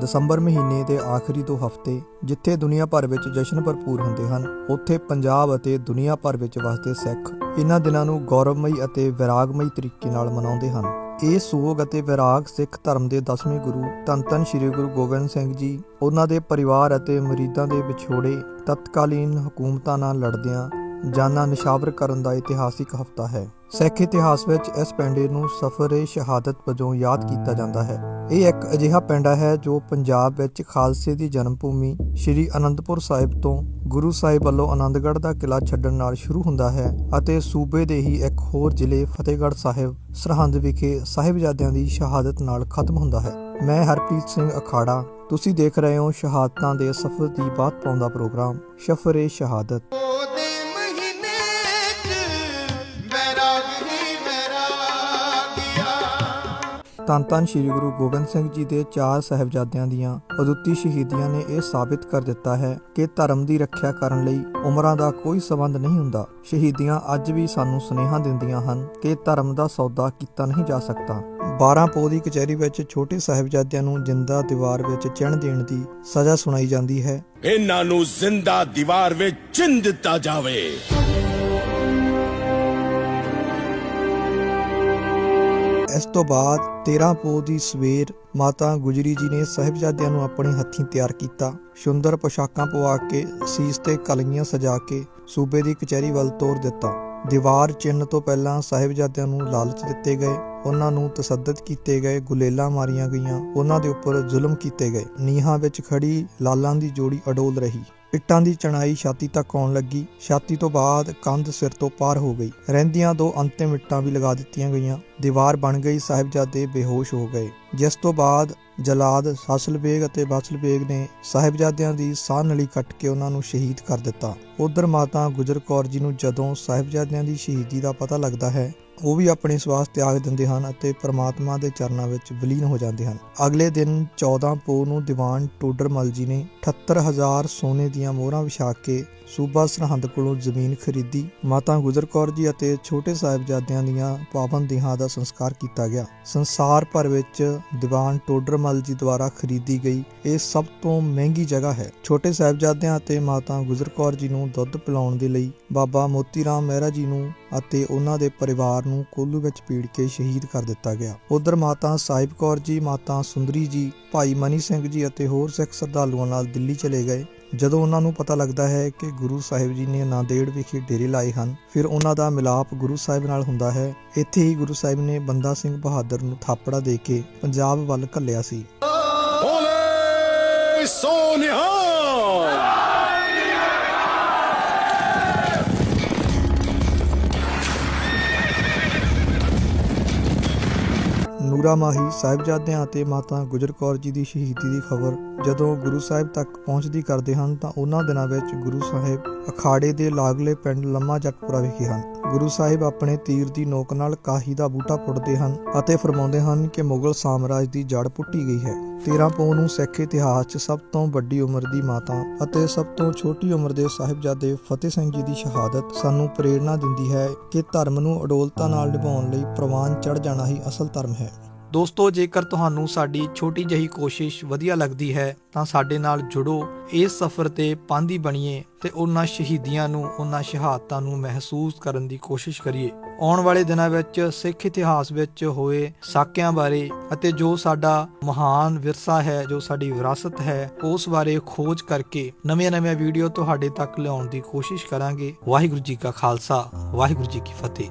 ਦਸੰਬਰ ਮਹੀਨੇ ਦੇ ਆਖਰੀ ਦੋ ਹਫ਼ਤੇ, ਜਿੱਥੇ ਦੁਨੀਆ ਭਰ ਵਿੱਚ ਜਸ਼ਨ ਭਰਪੂਰ ਹੁੰਦੇ ਹਨ, ਉੱਥੇ ਪੰਜਾਬ ਅਤੇ ਦੁਨੀਆ ਭਰ ਵਿੱਚ ਵਸਦੇ ਸਿੱਖ ਇਹਨਾਂ ਦਿਨਾਂ ਨੂੰ ਗੌਰਵਮਈ ਅਤੇ ਵਿਰਾਗਮਈ ਤਰੀਕੇ ਨਾਲ ਮਨਾਉਂਦੇ ਹਨ। ਇਹ ਸੋਗ ਅਤੇ ਵਿਰਾਗ ਸਿੱਖ ਧਰਮ ਦੇ ਦਸਵੇਂ ਗੁਰੂ ਧੰਨ ਧੰਨ ਸ੍ਰੀ ਗੁਰੂ ਗੋਬਿੰਦ ਸਿੰਘ ਜੀ ਉਹਨਾਂ ਦੇ ਪਰਿਵਾਰ ਅਤੇ ਮਰੀਦਾਂ ਦੇ ਵਿਛੋੜੇ ਤਤਕਾਲੀਨ ਹਕੂਮਤਾਂ ਨਾਲ ਲੜਦਿਆਂ ਜਾਨਾਂ ਨਿਸ਼ਾਵਰ ਕਰਨ ਦਾ ਇਤਿਹਾਸਿਕ ਹਫ਼ਤਾ ਹੈ। ਸਿੱਖ ਇਤਿਹਾਸ ਵਿੱਚ ਇਸ ਪਿੰਡੇ ਨੂੰ ਸਫਰ-ਏ-ਸ਼ਹਾਦਤ ਵਜੋਂ ਯਾਦ ਕੀਤਾ ਜਾਂਦਾ ਹੈ। ਇਹ ਇੱਕ ਅਜਿਹਾ ਪਿੰਡਾ ਹੈ ਜੋ ਪੰਜਾਬ ਵਿੱਚ ਖਾਲਸੇ ਦੀ ਜਨਮ ਭੂਮੀ ਸ੍ਰੀ ਅਨੰਦਪੁਰ ਸਾਹਿਬ ਤੋਂ ਗੁਰੂ ਸਾਹਿਬ ਵੱਲੋਂ ਆਨੰਦਗੜ੍ਹ ਦਾ ਕਿਲਾ ਛੱਡਣ ਨਾਲ ਸ਼ੁਰੂ ਹੁੰਦਾ ਹੈ ਅਤੇ ਸੂਬੇ ਦੇ ਹੀ ਇੱਕ ਹੋਰ ਜ਼ਿਲ੍ਹੇ ਫਤਿਹਗੜ੍ਹ ਸਾਹਿਬ, ਸਰਹੰਦ ਵਿਖੇ ਸਾਹਿਬਜ਼ਾਦਿਆਂ ਦੀ ਸ਼ਹਾਦਤ ਨਾਲ ਖਤਮ ਹੁੰਦਾ ਹੈ। ਮੈਂ ਹਰਪ੍ਰੀਤ ਸਿੰਘ ਅਖਾੜਾ, ਤੁਸੀਂ ਦੇਖ ਰਹੇ ਹੋ ਸ਼ਹਾਦਤਾਂ ਦੇ ਸਫ਼ਰ ਦੀ ਬਾਤ ਪਾਉਂਦਾ ਪ੍ਰੋਗਰਾਮ ਸਫਰ-ਏ-ਸ਼ਹਾਦਤ ਬੈਰਾਗਿਆ ਧੰਨ ਸ੍ਰੀ ਗੁਰੂ ਗੋਬਿੰਦ ਸਿੰਘ ਜੀ ਦੇ ਚਾਰ ਸਾਹਿਬਜ਼ਾਦਿਆਂ ਦੀਆਂ ਅਦੁੱਤੀ ਸ਼ਹੀਦੀਆਂ ਨੇ ਇਹ ਸਾਬਿਤ ਕਰ ਦਿੱਤਾ ਹੈ ਕਿ ਧਰਮ ਦੀ ਰੱਖਿਆ ਕਰਨ ਲਈ ਉਮਰਾਂ ਦਾ ਕੋਈ ਸਬੰਧ ਨਹੀਂ ਹੁੰਦਾ। ਸ਼ਹੀਦੀਆਂ ਅੱਜ ਵੀ ਸਾਨੂੰ ਸੁਨੇਹਾ ਦਿੰਦੀਆਂ ਹਨ ਕਿ ਧਰਮ ਦਾ ਸੌਦਾ ਕੀਤਾ ਨਹੀਂ ਜਾ ਸਕਦਾ। 12 ਪੋ ਦੀ ਕਚਹਿਰੀ ਵਿੱਚ ਛੋਟੇ ਸਾਹਿਬਜ਼ਾਦਿਆਂ ਨੂੰ ਜਿੰਦਾ ਦੀਵਾਰ ਵਿੱਚ ਚਿਣ ਦੇਣ ਦੀ ਸਜ਼ਾ ਸੁਣਾਈ ਜਾਂਦੀ ਹੈ। ਇਹਨਾਂ ਨੂੰ ਜ਼ਿੰਦਾ ਦੀਵਾਰ ਵਿੱਚ ਚਿੰਨ ਦਿੱਤਾ ਜਾਵੇ। ਇਸ ਤੋਂ ਬਾਅਦ 13 ਪੋਹ ਦੀ ਸਵੇਰ ਮਾਤਾ ਗੁਜਰੀ ਜੀ ਨੇ ਸਾਹਿਬਜ਼ਾਦਿਆਂ ਨੂੰ ਆਪਣੇ ਹੱਥੀਂ ਤਿਆਰ ਕੀਤਾ। ਸੁੰਦਰ ਪੋਸ਼ਾਕਾਂ ਪਵਾ ਕੇ, ਸੀਸ ਤੇ ਕਲਗੀਆਂ ਸਜਾ ਕੇ ਸੂਬੇ ਦੀ ਕਚਹਿਰੀ ਵੱਲ ਤੋਰ ਦਿੱਤਾ। ਦੀਵਾਰ ਚਿੰਨ ਤੋਂ ਪਹਿਲਾਂ ਸਾਹਿਬਜ਼ਾਦਿਆਂ ਨੂੰ ਲਾਲਚ ਦਿੱਤੇ ਗਏ। ਉਹਨਾਂ ਨੂੰ ਤਸੱਦਦ ਕੀਤੇ ਗਏ, ਗੁਲੇਲਾਂ ਮਾਰੀਆਂ ਗਈਆਂ। ਉਹਨਾਂ ਦੇ ਉੱਪਰ ਜ਼ੁਲਮ ਕੀਤੇ ਗਏ। ਨੀਹਾਂ ਵਿੱਚ ਖੜੀ ਲਾਲਾਂ ਦੀ ਜੋੜੀ ਅਡੋਲ ਰਹੀ। ਇੱਟਾਂ ਦੀ ਚਣਾਈ ਛਾਤੀ ਤੱਕ ਆਉਣ ਲੱਗੀ। ਛਾਤੀ ਤੋਂ ਬਾਅਦ ਕੰਧ ਸਿਰ ਤੋਂ ਪਾਰ ਹੋ ਗਈ। ਰਹਿੰਦੀਆਂ ਦੋ ਅੰਤਿਮ ਇੱਟਾਂ ਵੀ ਲਗਾ ਦਿੱਤੀਆਂ ਗਈਆਂ। ਦੀਵਾਰ ਬਣ ਗਈ। ਸਾਹਿਬਜ਼ਾਦੇ ਬੇਹੋਸ਼ ਹੋ ਗਏ। ਜਿਸ ਤੋਂ ਬਾਅਦ ਜਲਾਦ ਸਸਲਬੇਗ ਅਤੇ ਬਾਸਲਬੇਗ ਨੇ ਸਾਹਿਬਜ਼ਾਦਿਆਂ ਦੀ ਸਾਹ ਨਲੀ ਕੱਟ ਕੇ ਉਹਨਾਂ ਨੂੰ ਸ਼ਹੀਦ ਕਰ ਦਿੱਤਾ। ਉਧਰ ਮਾਤਾ ਗੁਜਰ ਕੌਰ ਜੀ ਨੂੰ ਜਦੋਂ ਸਾਹਿਬਜ਼ਾਦਿਆਂ ਦੀ ਸ਼ਹੀਦੀ ਦਾ ਪਤਾ ਲੱਗਦਾ ਹੈ, ਉਹ ਵੀ ਆਪਣੇ ਸਵਾਸ ਤਿਆਗ ਦਿੰਦੇ ਹਨ ਅਤੇ ਪ੍ਰਮਾਤਮਾ ਦੇ ਚਰਨਾਂ ਵਿੱਚ ਵਿਲੀਨ ਹੋ ਜਾਂਦੇ ਹਨ। ਅਗਲੇ ਦਿਨ 14 ਪੋਹ ਨੂੰ ਦੀਵਾਨ ਟੋਡਰਮਲ ਜੀ ਨੇ 78000 ਸੋਨੇ ਦੀਆਂ ਮੋਹਰਾਂ ਵਿਛਾ ਕੇ ਸੂਬਾ ਸਰਹੰਦ ਕੋਲੋਂ ਜ਼ਮੀਨ ਖਰੀਦੀ। ਮਾਤਾ ਗੁਜਰ ਕੌਰ ਜੀ ਅਤੇ ਛੋਟੇ ਸਾਹਿਬਜ਼ਾਦਿਆਂ ਦੀਆਂ ਪਾਵਨ ਦੇਹਾਂ ਦਾ ਸੰਸਕਾਰ ਕੀਤਾ ਗਿਆ। ਸੰਸਾਰ ਭਰ ਵਿੱਚ ਦੀਵਾਨ ਟੋਡਰਮਲ ਜੀ ਦੁਆਰਾ ਖਰੀਦੀ ਗਈ। ਇਹ ਸਭ ਤੋਂ ਮਹਿੰਗੀ ਜਗ੍ਹਾ ਹੈ। ਛੋਟੇ ਸਾਹਿਬਜ਼ਾਦਿਆਂ ਅਤੇ ਮਾਤਾ ਗੁਜਰ ਕੌਰ ਜੀ ਨੂੰ ਦੁੱਧ ਪਿਲਾਉਣ ਦੇ ਲਈ ਬਾਬਾ ਮੋਤੀ ਰਾਮ ਮਹਿਰਾ ਜੀ ਨੂੰ ਅਤੇ ਉਹਨਾਂ ਦੇ ਪਰਿਵਾਰ ਨੂੰ ਕੋਲੂ ਵਿੱਚ ਪੀੜ ਕੇ ਸ਼ਹੀਦ ਕਰ ਦਿੱਤਾ ਗਿਆ। ਉਧਰ ਮਾਤਾ ਸਾਹਿਬ ਕੌਰ ਜੀ, ਮਾਤਾ ਸੁੰਦਰੀ ਜੀ, ਭਾਈ ਮਨੀ ਸਿੰਘ ਜੀ ਅਤੇ ਹੋਰ ਸਿੱਖ ਸ਼ਰਧਾਲੂਆਂ ਨਾਲ ਦਿੱਲੀ ਚਲੇ ਗਏ। ਜਦੋਂ ਉਹਨਾਂ ਨੂੰ ਪਤਾ ਲੱਗਦਾ ਹੈ ਕਿ ਗੁਰੂ ਸਾਹਿਬ ਜੀ ਨੇ ਨਾਂਦੇੜ ਵਿਖੇ ਡੇਰੇ ਲਾਏ ਹਨ, ਫਿਰ ਉਹਨਾਂ ਦਾ ਮਿਲਾਪ ਗੁਰੂ ਸਾਹਿਬ ਨਾਲ ਹੁੰਦਾ ਹੈ। ਇੱਥੇ ਹੀ ਗੁਰੂ ਸਾਹਿਬ ਨੇ ਬੰਦਾ ਸਿੰਘ ਬਹਾਦਰ ਨੂੰ ਥਾਪੜਾ ਦੇ ਕੇ ਪੰਜਾਬ ਵੱਲ ਘੱਲਿਆ ਸੀ। ਬੋਲੇ ਨੂਰਾ ਮਾਹੀ ਸਾਹਿਬਜ਼ਾਦਿਆਂ ਅਤੇ ਮਾਤਾ ਗੁਜਰ ਕੌਰ ਜੀ ਦੀ ਸ਼ਹੀਦੀ ਦੀ ਖਬਰ ਜਦੋਂ ਗੁਰੂ ਸਾਹਿਬ ਤੱਕ ਪਹੁੰਚਦੀ ਕਰਦੇ ਹਨ ਤਾਂ ਉਹਨਾਂ ਦਿਨਾਂ ਵਿੱਚ ਗੁਰੂ ਸਾਹਿਬ ਅਖਾੜੇ ਦੇ ਲਾਗਲੇ ਪਿੰਡ ਲੰਮਾ ਜੱਟਪੁਰਾ ਵਿਖੇ ਹਨ। ਗੁਰੂ ਸਾਹਿਬ ਆਪਣੇ ਤੀਰ ਦੀ ਨੋਕ ਨਾਲ ਕਾਹੀ ਦਾ ਬੂਟਾ ਪੁੱਟਦੇ ਹਨ ਅਤੇ ਫਰਮਾਉਂਦੇ ਹਨ ਕਿ ਮੁਗਲ ਸਾਮਰਾਜ ਦੀ ਜੜ ਪੁੱਟੀ ਗਈ ਹੈ। 13 ਪੌ ਨੂੰ ਸਿੱਖ ਇਤਿਹਾਸ 'ਚ ਸਭ ਤੋਂ ਵੱਡੀ ਉਮਰ ਦੀ ਮਾਤਾ ਅਤੇ ਸਭ ਤੋਂ ਛੋਟੀ ਉਮਰ ਦੇ ਸਾਹਿਬਜ਼ਾਦੇ ਫਤਿਹ ਸਿੰਘ ਜੀ ਦੀ ਸ਼ਹਾਦਤ ਸਾਨੂੰ ਪ੍ਰੇਰਣਾ ਦਿੰਦੀ ਹੈ ਕਿ ਧਰਮ ਨੂੰ ਅਡੋਲਤਾ ਨਾਲ ਨਿਭਾਉਣ ਲਈ ਪ੍ਰਵਾਨ ਚੜ ਜਾਣਾ ਹੀ ਅਸਲ ਧਰਮ ਹੈ। ਦੋਸਤੋ, ਜੇਕਰ ਤੁਹਾਨੂੰ ਸਾਡੀ ਛੋਟੀ ਜਹੀ ਕੋਸ਼ਿਸ਼ ਵਧੀਆ ਲੱਗਦੀ ਹੈ, ਤਾਂ ਸਾਡੇ ਨਾਲ ਜੁੜੋ। ਇਸ ਸਫ਼ਰ ਤੇ ਪਾਂਦੀ ਬਣੀਏ ਤੇ ਉਹਨਾਂ ਸ਼ਹੀਦੀਆਂ ਨੂੰ, ਉਹਨਾਂ ਸ਼ਹਾਦਤਾਂ ਨੂੰ ਮਹਿਸੂਸ ਕਰਨ ਦੀ ਕੋਸ਼ਿਸ਼ ਕਰੀਏ। ਆਉਣ ਵਾਲੇ ਦਿਨਾਂ ਵਿੱਚ, ਸਿੱਖ ਇਤਿਹਾਸ ਵਿੱਚ ਹੋਏ ਸਾਕਿਆਂ ਬਾਰੇ ਅਤੇ ਜੋ ਸਾਡਾ ਮਹਾਨ ਵਿਰਸਾ ਹੈ, ਜੋ ਸਾਡੀ ਵਿਰਾਸਤ ਹੈ, ਉਸ ਬਾਰੇ ਖੋਜ ਕਰਕੇ ਨਵੀਆਂ-ਨਵੀਆਂ ਵੀਡੀਓ ਤੁਹਾਡੇ ਤੱਕ ਲਿਆਉਣ ਦੀ ਕੋਸ਼ਿਸ਼ ਕਰਾਂਗੇ। ਵਾਹਿਗੁਰੂ ਜੀ ਕਾ ਖਾਲਸਾ, ਵਾਹਿਗੁਰੂ ਜੀ ਕੀ ਫਤਿਹ।